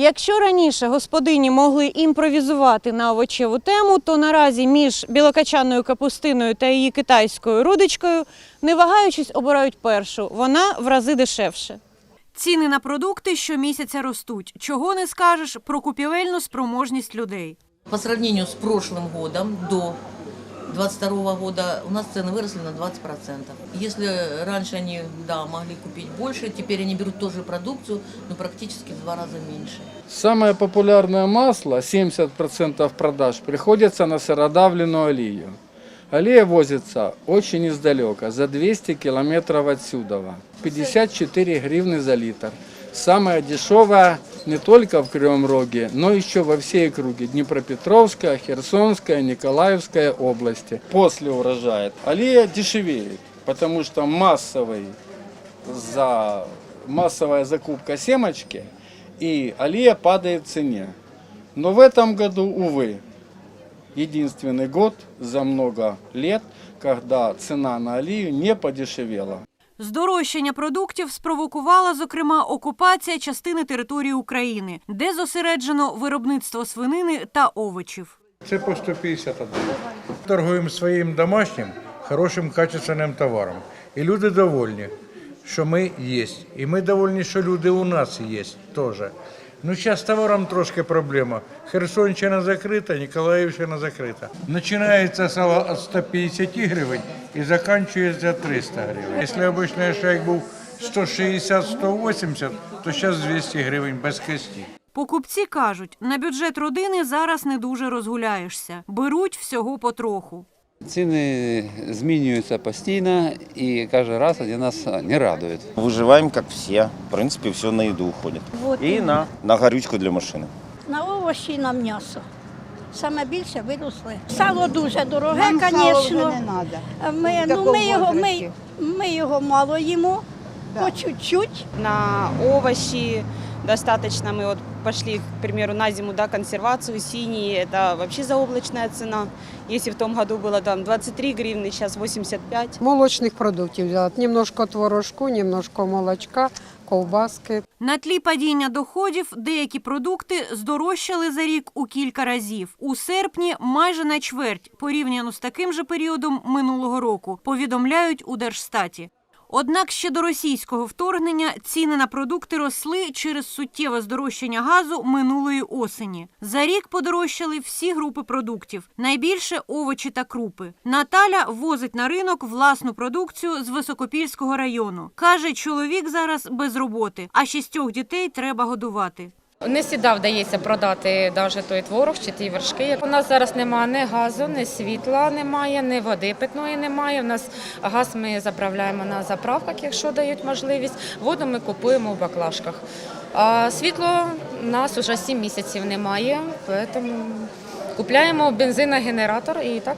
Якщо раніше господині могли імпровізувати на овочеву тему, то наразі між білокачаною капустиною та її китайською рудочкою, не вагаючись, обирають першу. Вона в рази дешевше. Ціни на продукти щомісяця ростуть. Чого не скажеш про купівельну спроможність людей. По сравнению с прошлым годом до 22 года у нас цены выросли на 20%. Если раньше они да, могли купить больше, теперь они берут ту же продукцию, но практически в два раза меньше. Самое популярное масло, 70% продаж, приходится на сыродавленную алию. Алия возится очень издалека, за 200 километров отсюда. 54 гривны за литр. Самая дешевая не только в Кривом Роге, но еще во всей округе Днепропетровская, Херсонская, Николаевская области. После урожая алия дешевеет, потому что массовый за массовая закупка семечки и алия падает в цене. Но в этом году, увы, единственный год за много лет, когда цена на алию не подешевела. Здорожчання продуктів спровокувала, зокрема, окупація частини території України, де зосереджено виробництво свинини та овочів. Це по 150 отдаю. Торгуємо своїм домашнім, хорошим качественним товаром. І люди довольні, що ми є. І ми довольні, що люди у нас є теж. Ну, зараз з товаром трошки проблема. Херсонщина закрита, Ніколаївщина закрита. Починається від 150 гривень і закінчується 300 гривень. Якщо обичний шейк був 160-180, то зараз 200 гривень без кості. Покупці кажуть, на бюджет родини зараз не дуже розгуляєшся. Беруть всього потроху. Ціни змінюються постійно і кожен раз вони нас не радують. Виживаємо, як всі. В принципі, все на їду уходит. Вот і на, на горючку для машини. на овочі, і на м'ясо. Саме більше виросли. Сало дуже дороге, Нам сало вже звісно. Ми, ну, ми, його, ми, ми його мало їмо, Да. по чуть-чуть. на овощи достаточно. Мы вот пошли, к примеру, на зиму, да, консервацию, синие, это вообще заоблачная цена. Если в том году было там 23 гривны, сейчас 85. молочных продуктів взяла. Немножко творожку, немножко молочка, ковбаски. На тлі падіння доходів деякі продукти здорожчали за рік у кілька разів. У серпні майже на чверть порівняно з таким же періодом минулого року, повідомляють у Держстаті. Однак ще до російського вторгнення ціни на продукти росли через суттєве здорожчання газу минулої осені. За рік подорожчали всі групи продуктів, найбільше овочі та крупи. Наталя возить на ринок власну продукцію з Високопільського району. Каже, чоловік зараз без роботи, а шістьох дітей треба годувати. Не завжди вдається продати навіть той творог чи ті вершки. У нас зараз немає ні газу, ні світла немає, ні води питної немає. У нас газ ми заправляємо на заправках, якщо дають можливість. Воду ми купуємо в баклажках. А світло у нас вже 7 місяців немає, тому купляємо бензиногенератор і так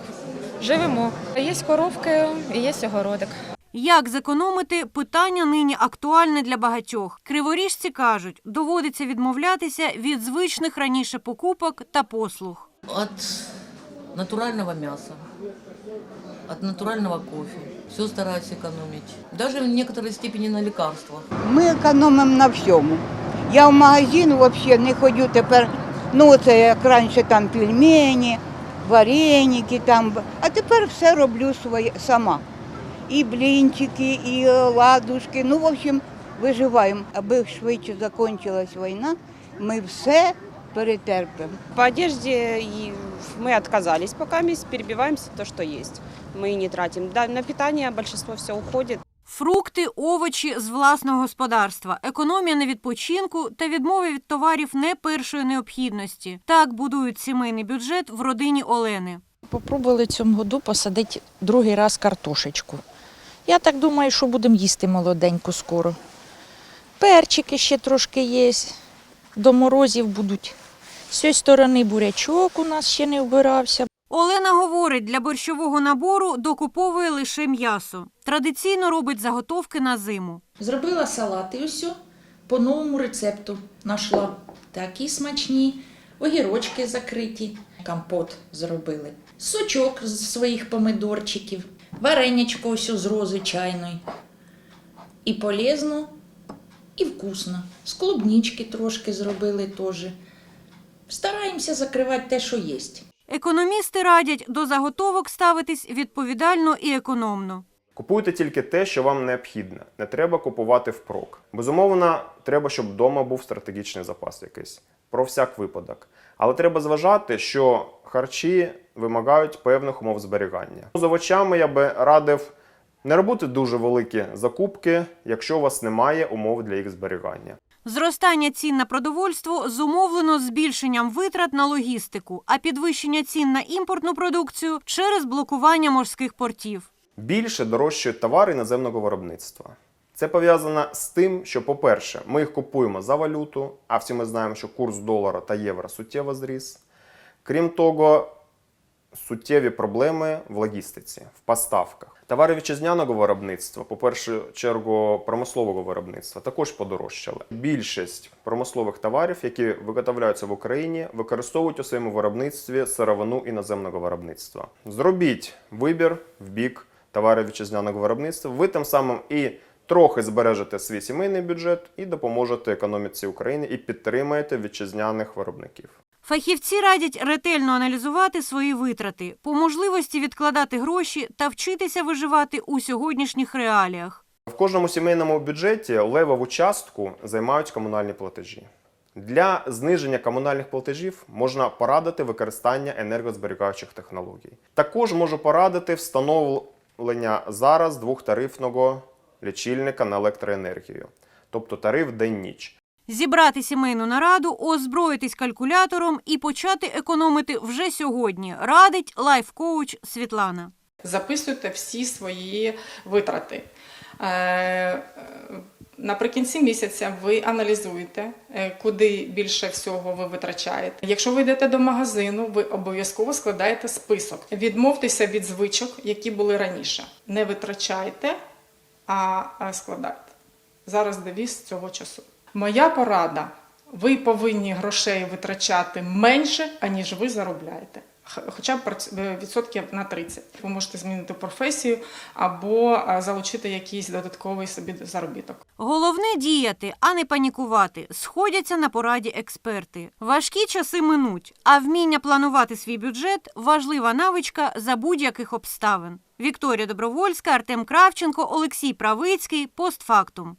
живемо. Є коровки, і є огородик. Як зекономити питання нині актуальне для багатьох. Криворіжці кажуть, доводиться відмовлятися від звичних раніше покупок та послуг. От натурального мяса, от натурального кофе. Все стараюсь экономить. Даже в некоторой степени на лекарствах. Ми економимо на всьому. Я в магазин взагалі не ходжу тепер. Ну, це як раніше там пельмені, вареники там. А тепер все роблю своє сама І блінчики, і е, ладушки. Ну, в общем, виживаємо. Аби швидше закінчилась війна, ми все перетерпимо. По одежде и мы отказались пока, мы перебиваемся то, что есть. Мы не тратим. Да, на питание большинство все уходит. Фрукти, овочі з власного господарства, економія на відпочинку та відмови від товарів не першої необхідності. Так будують сімейний бюджет в родині Олени. Попробували цьому году посадити другий раз картошечку. Я так думаю, що будемо їсти молоденько скоро. Перчики ще трошки є, до морозів будуть. З цієї сторони бурячок у нас ще не вбирався. Олена говорить, для борщового набору докуповує лише м'ясо. Традиційно робить заготовки на зиму. Зробила салати ось по новому рецепту знайшла. Такі смачні, огірочки закриті, компот зробили. Сочок з своїх помидорчиків, варенячко ось з рози чайної. І полезно, і вкусно. З клубнички трошки зробили теж. Стараємося закривати те, що є. Економісти радять до заготовок ставитись відповідально і економно. Купуйте тільки те, що вам необхідне. Не треба купувати впрок. Безумовно, треба, щоб вдома був стратегічний запас якийсь про всяк випадок. Але треба зважати, що харчі вимагають певних умов зберігання. З овочами я би радив не робити дуже великі закупки, якщо у вас немає умов для їх зберігання. Зростання цін на продовольство зумовлено збільшенням витрат на логістику, а підвищення цін на імпортну продукцію через блокування морських портів. Більше дорожчають товари іноземного виробництва. Це пов'язано з тим, що, по-перше, ми їх купуємо за валюту, а всі ми знаємо, що курс долара та євро суттєво зріс. Крім того, суттєві проблеми в логістиці, в поставках. Товари вітчизняного виробництва, по першу чергу промислового виробництва, також подорожчали. Більшість промислових товарів, які виготовляються в Україні, використовують у своєму виробництві сировину іноземного виробництва. Зробіть вибір в бік товарів вітчизняного виробництва. Ви тим самим і трохи збережете свій сімейний бюджет і допоможете економіці України і підтримаєте вітчизняних виробників. Фахівці радять ретельно аналізувати свої витрати, по можливості відкладати гроші та вчитися виживати у сьогоднішніх реаліях. В кожному сімейному бюджеті левову частку займають комунальні платежі. Для зниження комунальних платежів можна порадити використання енергозберігаючих технологій. Також можу порадити встановлення зараз двохтарифного лічильника на електроенергію, тобто тариф день-ніч. Зібрати сімейну нараду, озброїтись калькулятором і почати економити вже сьогодні, радить лайф-коуч Світлана. Записуйте всі свої витрати. Е, Наприкінці місяця ви аналізуєте, е, куди більше всього ви витрачаєте. Якщо ви йдете до магазину, ви обов'язково складаєте список. Відмовтеся від звичок, які були раніше. Не витрачайте, а складайте. Зараз девіз цього часу. Моя порада: ви повинні грошей витрачати менше, аніж ви заробляєте. Хоча б відсотків на 30. Ви можете змінити професію або залучити якийсь додатковий собі заробіток. Головне діяти, а не панікувати. Сходяться на пораді експерти. Важкі часи минуть, а вміння планувати свій бюджет важлива навичка за будь-яких обставин. Вікторія Добровольська, Артем Кравченко, Олексій Правицький. Постфактум.